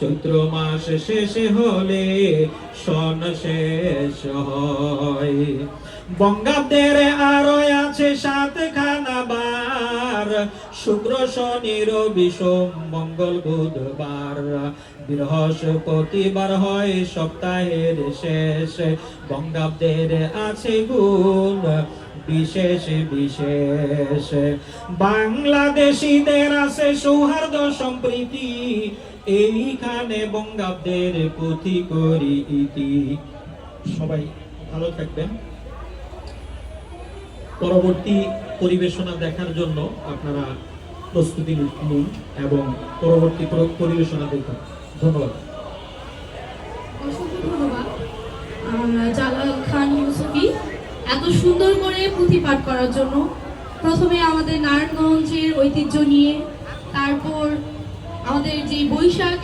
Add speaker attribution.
Speaker 1: চৈত্র মাস শেষে হলে সন শেষ হয়। বঙ্গাব্দের আরও আছে শুক্র, শনি, রবি, সোম, মঙ্গল, বুধবার। বৃহস্পতিবার হয় সপ্তাহের শেষ। বঙ্গাব্দের আছে গুণ। বিশেষ বিশেষ। বাংলাদেশিদের আছে সৌহার্দ্য সম্প্রীতি। এইখানে বঙ্গাব্দের পুঁথি করি ইতি। সবাই ভালো থাকবেন। পরবর্তী পরিবেশনা দেখার জন্য আপনারা প্রস্তুতি নিন এবং পরবর্তী পরিবেশনা দেখুন। ধন্যবাদ।
Speaker 2: জালাল খান সুন্দর করে পুঁথি পাঠ করার জন্য প্রথমে আমাদের নারায়ণগঞ্জের ঐতিহ্য নিয়ে, তারপর আমাদের যে বৈশাখ